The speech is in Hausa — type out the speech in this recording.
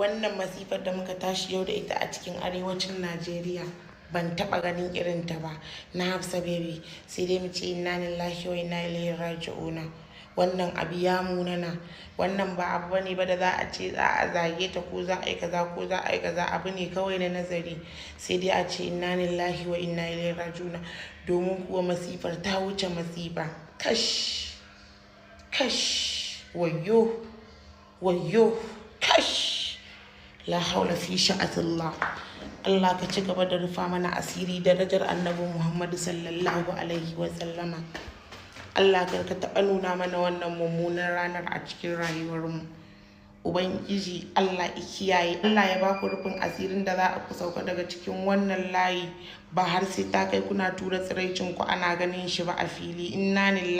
wannan masifar da muka tashi yau da ita a cikin arewacin najeriya ban taba ganin irin ta ba. Na hafsa baby sai dai mu ce inna lillahi wa inna ilaihi raji'una. Wannan abu ya munana. Wannan ba abu ba ne ba da za a ce za a zage ta ko za a yi kaza ko za a yi kaza. Abu ne kawai na nazari. Sai dai a ce inna lillahi wa inna ilaihi raji'una. Domin kuwa masifar ta wuce masifa. Kash! Kash! Wayyo! Wayyo! Kash! La haula fi sha'atillah. Allah ka ci gaba da rufa mana asiri darajar annabi Muhammadu sallallahu alaihi wa sallama. Allah kar ka taɓa nuna mana wannan mummunan ranar a cikin rayuwarmu. Ubangiji Allah ya kiyaye. Allah ya baku rufin asirin da za a ku sauka daga cikin wannan layi ba har sai ta kai kuna tura tsiraicin ku ana ganin shi ba a fili. Inna lillahi